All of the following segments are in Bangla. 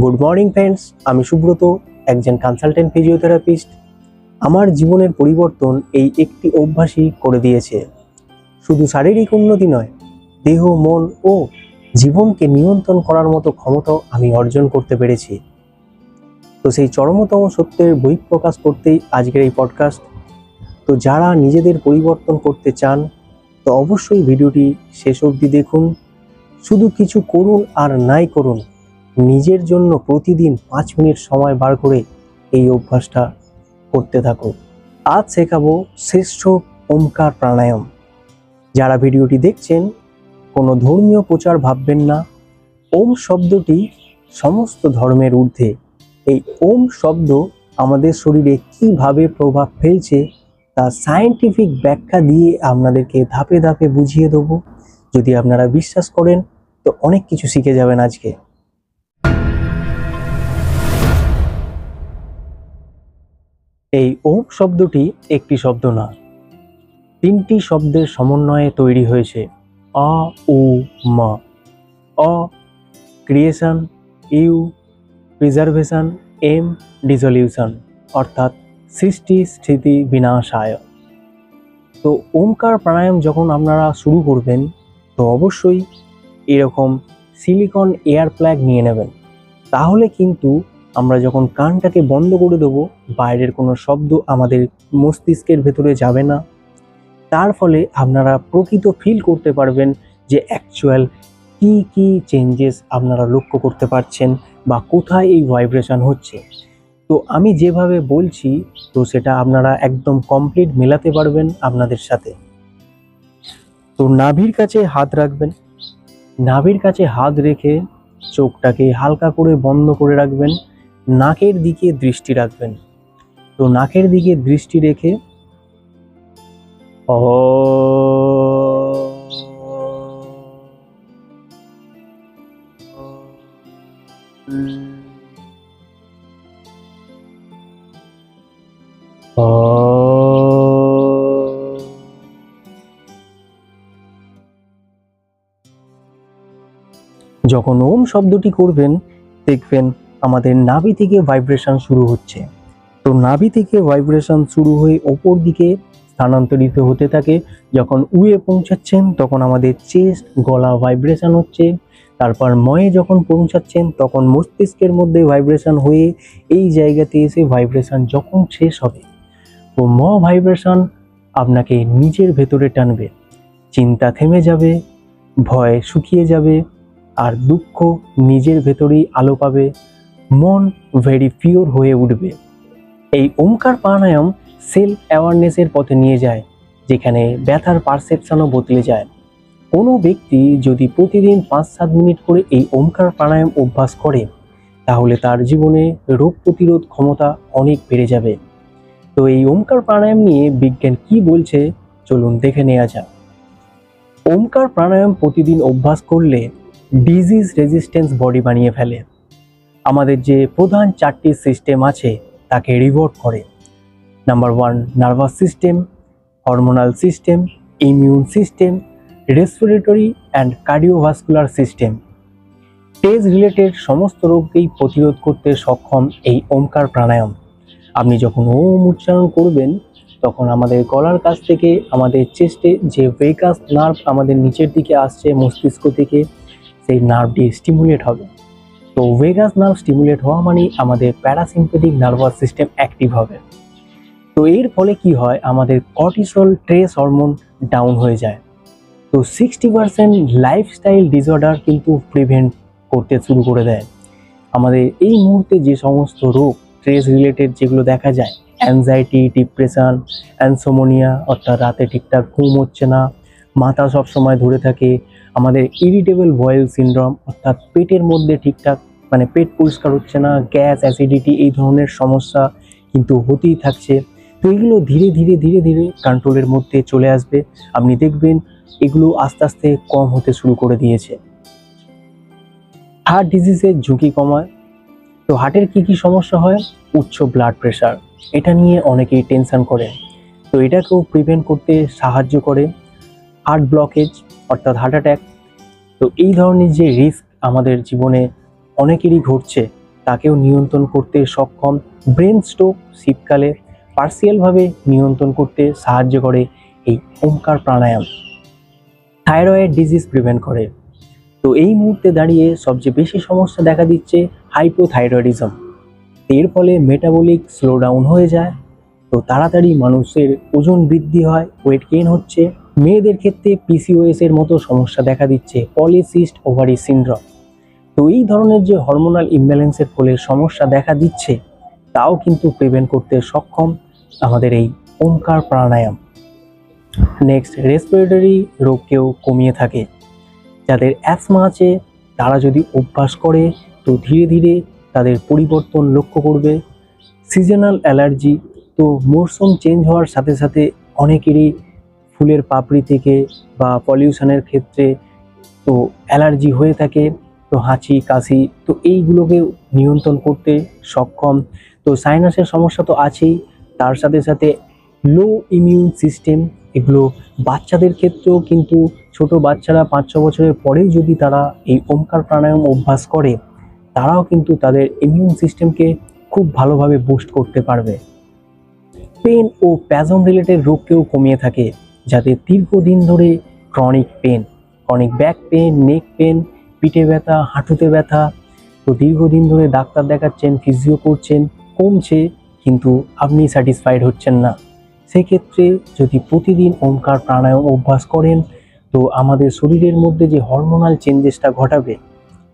গুড মর্নিং ফ্রেন্ডস আমি সুব্রত, একজন কনসালটেন্ট ফিজিওথেরাপিস্ট আমার জীবনের পরিবর্তন এই একটি অভ্যাসই করে দিয়েছে। শুধু শারীরিক উন্নতি নয়, দেহ, মন ও জীবনকে নিয়ন্ত্রণ করার মতো ক্ষমতাও আমি অর্জন করতে পেরেছি। তো সেই চরমতম সত্যের বহিঃপ্রকাশ করতেই আজকের এই পডকাস্ট তো যারা নিজেদের পরিবর্তন করতে চান, তো অবশ্যই ভিডিওটি শেষ অবধি দেখুন। শুধু কিছু করুন আর নাই করুন। নিজের জন্য প্রতিদিন পাঁচ মিনিট সময় বার করে এই অভ্যাসটা করতে থাকুন। আজ শেখাবো শ্রেষ্ঠ ওমকার প্রাণায়াম। যারা ভিডিওটি দেখছেন, কোনো ধর্মীয় প্রচার ভাববেন না। ওম শব্দটি সমস্ত ধর্মের ঊর্ধ্বে। এই ওম শব্দ আমাদের শরীরে কীভাবে প্রভাব ফেলছে, তা সায়েন্টিফিক ব্যাখ্যা দিয়ে আপনাদেরকে ধাপে ধাপে বুঝিয়ে দেবো। যদি আপনারা বিশ্বাস করেন, তো অনেক কিছু শিখে যাবেন আজকে। এই ওম শব্দটি একটি শব্দ না। তিনটি শব্দের সমন্বয়ে তৈরি হয়েছে। অ উ, ম। অ creation U preservation M dissolution অর্থাৎ সৃষ্টি, স্থিতি, বিনাশায়। তো ওমকার প্রাণায়াম যখন আপনারা শুরু করবেন, তো অবশ্যই এরকম সিলিকন এয়ার প্লাগ নিয়ে নেবেন। তাহলে কিন্তু আমরা যখন কানটাকে বন্ধ করে দেবো, বাইরের কোনো শব্দ আমাদের মস্তিষ্কের ভেতরে যাবে না। তার ফলে আপনারা প্রকৃত ফিল করতে পারবেন যে অ্যাকচুয়াল কি কি চেঞ্জেস আপনারা লক্ষ্য করতে পারছেন বা কোথায় এই ভাইব্রেশন হচ্ছে। তো আমি যেভাবে বলছি, তো সেটা আপনারা একদম কমপ্লিট মেলাতে পারবেন আপনাদের সাথে। তো নাভির কাছে হাত রাখবেন। নাভির কাছে হাত রেখে চোখটাকে হালকা করে বন্ধ করে রাখবেন। নাকের দিকে দৃষ্টি রাখবেন। তো নাকের দিকে দৃষ্টি রেখে অ যখন ওম শব্দটি করবেন, দেখবেন আমাদের নাভি থেকে ভাইব্রেশন শুরু হচ্ছে। তো নাভি থেকে ভাইব্রেশন শুরু হয়ে ওপর দিকে স্থানান্তরিত হতে থাকে। যখন উয়ে পৌঁছাচ্ছেন, তখন আমাদের চেস্ট গলা ভাইব্রেশন হচ্ছে। তারপর ময়ে যখন পৌঁছাচ্ছেন, তখন মস্তিষ্কের মধ্যে ভাইব্রেশন হয়ে এই জায়গাতে এসে ভাইব্রেশন যখন শেষ হবে। তো ম ভাইব্রেশন আপনাকে নিজের ভেতরে টানবে। চিন্তা থেমে যাবে, ভয় শুকিয়ে যাবে, আর দুঃখ নিজের ভেতরেই আলো পাবে। মন ভেরি পিওর হয়ে উঠবে। এই ওমকার প্রাণায়াম সেলফ অ্যাওয়ারনেসের পথে নিয়ে যায়, যেখানে ব্যথার পারসেপশনও বদলে যায়। কোনো ব্যক্তি যদি প্রতিদিন পাঁচ সাত মিনিট করে এই ওমকার প্রাণায়াম অভ্যাস করে, তাহলে তার জীবনে রোগ প্রতিরোধ ক্ষমতা অনেক বেড়ে যাবে। তো এই ওমকার প্রাণায়াম নিয়ে বিজ্ঞান কি বলছে, চলুন দেখে নেওয়া যাক। ওমকার প্রাণায়াম প্রতিদিন অভ্যাস করলে ডিজিজ রেজিস্ট্যান্স বডি বানিয়ে ফেলে। আমাদের যে প্রধান চারটি সিস্টেম আছে, তাকে রিভোর্ট করে। Number one nervous system hormonal system immune system respiratory and cardiovascular system টেজ related সমস্ত রোগকেই প্রতিরোধ করতে সক্ষম এই ওমকার প্রাণায়াম। আপনি যখন ওম উচ্চারণ করবেন, তখন আমাদের গলার কাছ থেকে, আমাদের চেস্টে যে ভেকাস নার্ভ আমাদের নিচের দিকে আসছে, মস্তিষ্ক থেকে, সেই নার্ভটি স্টিমুলেট হবে। তো ভেগাস নার্ভ স্টিমুলেট হওয়া মানেই আমাদের প্যারাসিম্পেটিক নার্ভাস সিস্টেম অ্যাক্টিভ হবে। তো এর ফলে কি হয়? আমাদের কর্টিসল ট্রেস হরমোন ডাউন হয়ে যায়। তো সিক্সটি পার্সেন্ট লাইফস্টাইল ডিসঅর্ডার কিন্তু প্রিভেন্ট করতে শুরু করে দেয়। আমাদের এই মুহূর্তে যে সমস্ত রোগ স্ট্রেস রিলেটেড যেগুলো দেখা যায় অ্যাংজাইটি ডিপ্রেশন অ্যানসোমোনিয়া অর্থাৎ রাতে ঠিকঠাক ঘুম হচ্ছে না, মাথা সব সময় ধরে থাকে আমাদের ইরিটেবল বয়েল সিনড্রোম অর্থাৎ পেটের মধ্যে ঠিকঠাক মানে পেট পরিষ্কার হচ্ছে না গ্যাস অ্যাসিডিটি এই ধরনের সমস্যা কিন্তু হতেই থাকছে। তো এগুলো ধীরে ধীরে ধীরে ধীরে কন্ট্রোলের মধ্যে চলে আসবে। আপনি দেখবেন এগুলো আস্তে আস্তে কম হতে শুরু করে দিয়েছে। হার্ট ডিজিজের ঝুঁকি কমায়। তো হার্টের কি কি সমস্যা হয়? উচ্চ ব্লাড প্রেশার এটা নিয়ে অনেকেই টেনশন করে তো এটাকেও প্রিভেন্ট করতে সাহায্য করে। হার্ট ব্লকেজ অর্থাৎ হার্ট অ্যাটাক তো এই ধরনের যে রিস্ক আমাদের জীবনে অনেকেরই ঘটছে, তাকেও নিয়ন্ত্রণ করতে সক্ষম ব্রেন স্ট্রোক শীতকালে পার্সিয়ালভাবে নিয়ন্ত্রণ করতে সাহায্য করে এই Omkar pranayam. Thyroid disease prevent করে। তো এই মুহূর্তে দাঁড়িয়ে সবচেয়ে বেশি সমস্যা দেখা দিচ্ছে হাইপোথাইরয়েডিজম এর ফলে মেটাবলিক স্লো ডাউন হয়ে যায়। তো তাড়াতাড়ি মানুষের ওজন বৃদ্ধি হয় ওয়েট গেইন হচ্ছে। মেয়েদের ক্ষেত্রে পিসিওএস এর মতো সমস্যা দেখা দিচ্ছে পলিসিস্ট ওভারি সিন্ড্রোম তো এই ধরনের যে হরমোনাল ইমব্যালেন্সের ফলে সমস্যা দেখা দিচ্ছে, তাও কিন্তু প্রিভেন্ট করতে সক্ষম আমাদের এই ওমকার প্রাণায়াম। নেক্সট রেসপিরেটরি রোগকেও কমিয়ে থাকে। যাদের অ্যাসমা আছে, তারা যদি অভ্যাস করে, তো ধীরে ধীরে তাদের পরিবর্তন লক্ষ্য করবে। সিজনাল অ্যালার্জি তো মরশুম চেঞ্জ হওয়ার সাথে সাথে অনেকেরই ফুলের পাপড়ি থেকে বা পলিউশনের ক্ষেত্রে তো অ্যালার্জি হয়ে থাকে, তো হাঁচি, কাশি, তো এইগুলোকে নিয়ন্ত্রণ করতে সক্ষম। তো সাইনাসের সমস্যা তো আছেই, তার সাথে সাথে লো ইমিউন সিস্টেম এগুলো বাচ্চাদের ক্ষেত্রেও কিন্তু ছোট বাচ্চারা পাঁচ ছ বছরের পরেই যদি তারা এই ওমকার প্রাণায়াম অভ্যাস করে, তারাও কিন্তু তাদের ইমিউন সিস্টেমকে খুব ভালোভাবে বুস্ট করতে পারবে। পেন ও প্যাজম রিলেটেড রোগকেও কমিয়ে থাকে। যাদের দীর্ঘদিন ধরে chronic pain chronic back pain neck pain পিঠে ব্যথা, হাঁটুতে ব্যথা, তো দীর্ঘদিন ধরে ডাক্তার দেখাচ্ছেন ফিজিও করছেন, কমছে, কিন্তু আপনি স্যাটিসফাইড হচ্ছেন না। সেক্ষেত্রে যদি প্রতিদিন ওমকার প্রাণায়াম অভ্যাস করেন, তো আমাদের শরীরের মধ্যে যে হরমোনাল চেঞ্জেসটা ঘটাবে,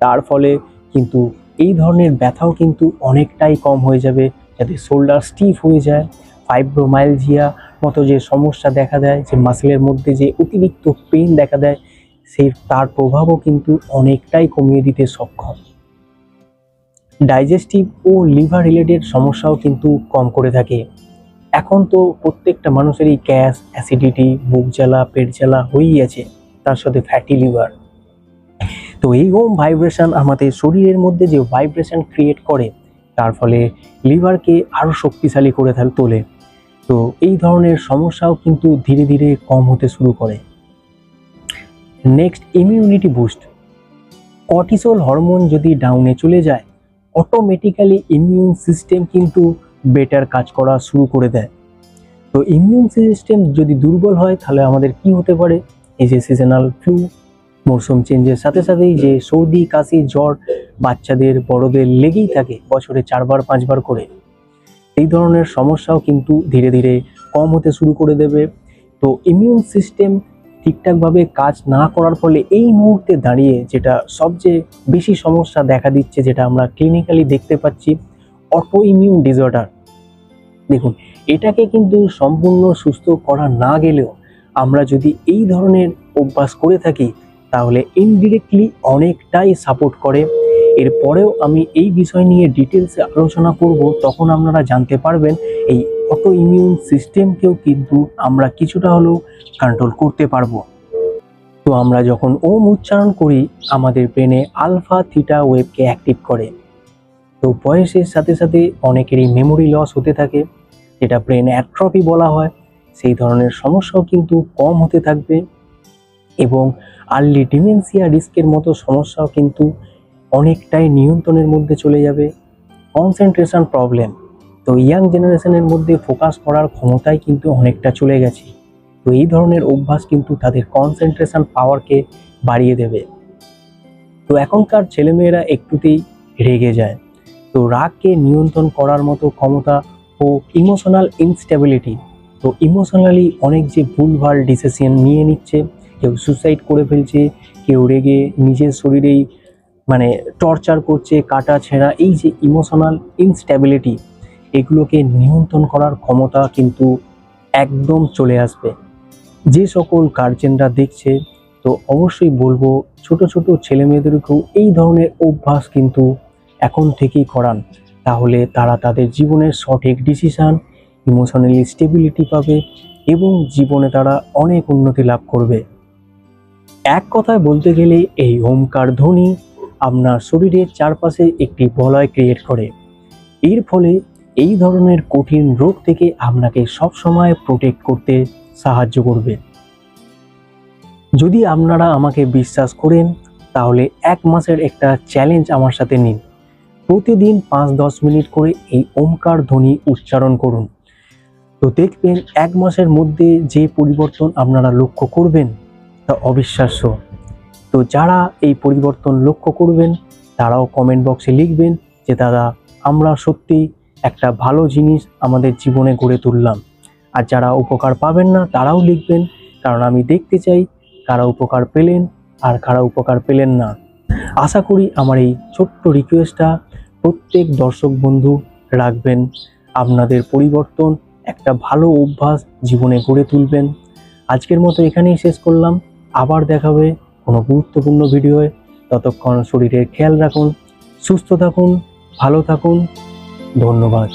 তার ফলে কিন্তু এই ধরনের ব্যথাও কিন্তু অনেকটাই কম হয়ে যাবে, যাতে শোল্ডার স্টিফ হয়ে যায় ফাইব্রোমাইলজিয়া মতো যে সমস্যা দেখা দেয়, যে মাসেলের মধ্যে যে অতিরিক্ত পেন দেখা দেয়, সেই তার প্রভাবও কিন্তু অনেকটাই কমিয়ে দিতে সক্ষম। ডাইজেস্টিভ ও লিভার রিলেটেড সমস্যাও কিন্তু কম করে থাকে। এখন তো প্রত্যেকটা মানুষেরই গ্যাস অ্যাসিডিটি বুক জ্বালা, পেট জ্বালা হয়েই আছে, তার সাথে ফ্যাটি লিভার তো এই হোম ভাইব্রেশন আমাদের শরীরের মধ্যে যে ভাইব্রেশন ক্রিয়েট করে, তার ফলে লিভারকে আরও শক্তিশালী করে তোলে। তো এই ধরনের সমস্যাও কিন্তু ধীরে ধীরে কম হতে শুরু করে। Next immunity boost cortisol hormone যদি ডাউনে চলে যায় অটোমেটিক্যালি ইমিউন সিস্টেম কিন্তু বেটার কাজ করা শুরু করে দেয়। তো ইমিউন সিস্টেম যদি দুর্বল হয়, তাহলে আমাদের কি হতে পারে? এই যে সিজনাল ফ্লু মরশুম চেঞ্জের সাথে সাথেই যে সর্দি, কাশি, জ্বর বাচ্চাদের, বড়দের লেগেই থাকে, বছরে চারবার, পাঁচবার করে। এই ধরনের সমস্যাও কিন্তু ধীরে ধীরে কম হতে শুরু করে দেবে। তো ইমিউন সিস্টেম ঠিকঠাকভাবে কাজ না করার ফলে এই মুহূর্তে দাঁড়িয়ে যেটা সবচেয়ে বেশি সমস্যা দেখা দিচ্ছে, যেটা আমরা ক্লিনিক্যালি দেখতে পাচ্ছি অটো ইমিউন ডিসঅর্ডার দেখুন, এটাকে কিন্তু সম্পূর্ণ সুস্থ করা না গেলেও আমরা যদি এই ধরনের অভ্যাস করে থাকি, তাহলে ইনডিরেক্টলি অনেকটাই সাপোর্ট করে। এরপরেও আমি এই বিষয় নিয়ে ডিটেলসে আলোচনা করব, তখন আপনারা জানতে পারবেন এই অটো ইমিউন সিস্টেমকেও কিন্তু আমরা কিছুটা হলেও কন্ট্রোল করতে পারব। তো আমরা যখন ওম উচ্চারণ করি, আমাদের ব্রেনে আলফা থিটা ওয়েভকে অ্যাক্টিভ করে। তো বয়সের সাথে সাথে অনেকেরই মেমোরি লস হতে থাকে, যেটা ব্রেন অ্যাট্রপি বলা হয়। সেই ধরনের সমস্যাও কিন্তু কম হতে থাকবে। এবং আর্লি ডিমেনসিয়া রিস্কের মতো সমস্যাও কিন্তু অনেকটাই নিয়ন্ত্রণের মধ্যে চলে যাবে। কনসেন্ট্রেশন প্রবলেম তো ইয়াং জেনারেশনের মধ্যে ফোকাস করার ক্ষমতাই কিন্তু অনেকটা চলে গেছে। তো এই ধরনের অভ্যাস কিন্তু তাদের কনসেন্ট্রেশন পাওয়ারকে বাড়িয়ে দেবে। তো এখনকার ছেলেমেয়েরা একটুতেই রেগে যায়। তো রাগকে নিয়ন্ত্রণ করার মতো ক্ষমতা ও ইমোশনাল ইনস্টেবিলিটি তো ইমোশনালি অনেক যে ভুলভাল ডিসিশন নিয়ে নিচ্ছে, কেউ সুসাইড করে ফেলছে, কেউ রেগে নিজের শরীরেই মানে টর্চার করছে, কাটা ছেঁড়া, এই যে ইমোশনাল ইনস্টেবিলিটি এগুলোকে নিয়ন্ত্রণ করার ক্ষমতা কিন্তু একদম চলে আসবে। যে সকল গার্জেনরা দেখছে, তো অবশ্যই বলব ছোট ছোট ছেলে মেয়েদেরকেও এই ধরনের অভ্যাস কিন্তু এখন থেকেই করান। তাহলে তারা তাদের জীবনের সঠিক ডিসিশান ইমোশনালি স্টেবিলিটি পাবে এবং জীবনে তারা অনেক উন্নতি লাভ করবে। এক কথায় বলতে গেলে এই ওমকার ধ্বনি আপনার শরীরের চারপাশে একটি বলয় ক্রিয়েট করে। এর ফলে এই ধরনের কঠিন রোগ থেকে আপনাকে সবসময় প্রোটেক্ট করতে সাহায্য করবে। যদি আপনারা আমাকে বিশ্বাস করেন, তাহলে এক মাসের একটা চ্যালেঞ্জ আমার সাথে নিন। প্রতিদিন পাঁচ দশ মিনিট করে এই ওমকার ধ্বনি উচ্চারণ করুন। তো দেখবেন এক মাসের মধ্যে যে পরিবর্তন আপনারা লক্ষ্য করবেন, তা অবিশ্বাস্য। তো যারা এই পরিবর্তন লক্ষ্য করবেন, তারাও কমেন্ট বক্সে লিখবেন যে, দাদা, আমরা সত্যি একটা ভালো জিনিস আমাদের জীবনে গড়ে তুললাম। আর যারা উপকার পাবেন না, তারাও লিখবেন, কারণ আমি দেখতে চাই কারা উপকার পেলেন আর কারা উপকার পেলেন না। আশা করি আমার এই ছোট্ট রিকোয়েস্টটা প্রত্যেক দর্শক বন্ধু রাখবেন, আপনাদের পরিবর্তন একটা ভালো অভ্যাস জীবনে গড়ে তুলবেন। আজকের মতো এখানেই শেষ করলাম, আবার দেখাবে কোনো গুরুত্বপূর্ণ ভিডিওয়ে ততক্ষণ শরীরের খেয়াল রাখুন সুস্থ থাকুন ভালো থাকুন ধন্যবাদ।